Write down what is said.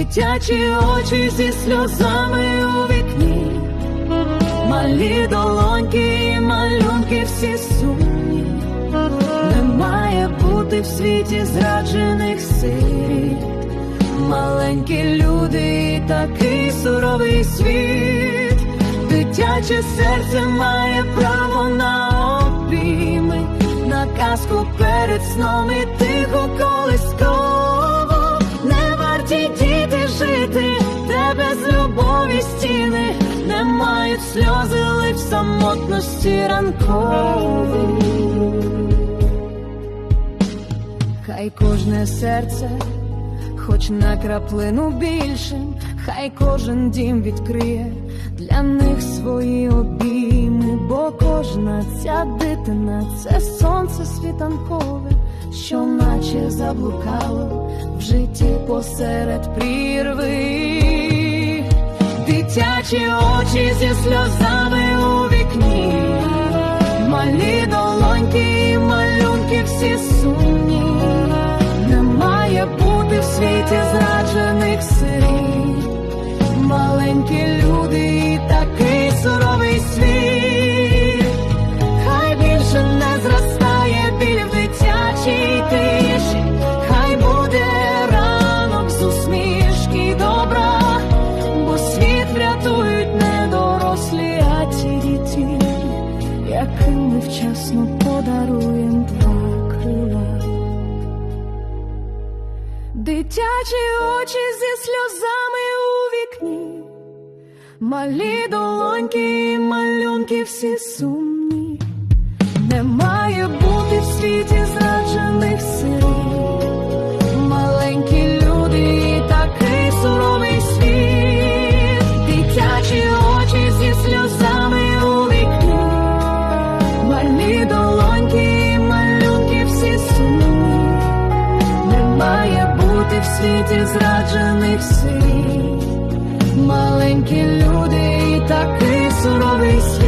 дитячі очі зі сльозами у вікні, малі долоньки і малюнки всі сумні, не має бути в світі зраджених сиріт, маленькі люди і такий суровий світ, дитяче серце має право на обійми, на казку перед сном і тихо колисково. Не мають сльози лиш самотності ранкової. Хай кожне серце, хоч на краплину більшим, хай кожен дім відкриє для них свої обійми, бо кожна ця дитина це сонце світанкове, що наче заблукало в житті посеред прірви. Дитячі очі зі сльозами у вікні, малі долоньки і малюнки всі сумні, не має бути в світі зраджених сил, маленькі люди і такий суровий світ, вчасно подаруєм два крила. Дитячі очі зі сльозами у вікні, малі долоньки і малюнки всі сумні, і долоньки, малюнки всі сумні, не має бути в світі зраджених сил, маленькі люди, і такий суровий.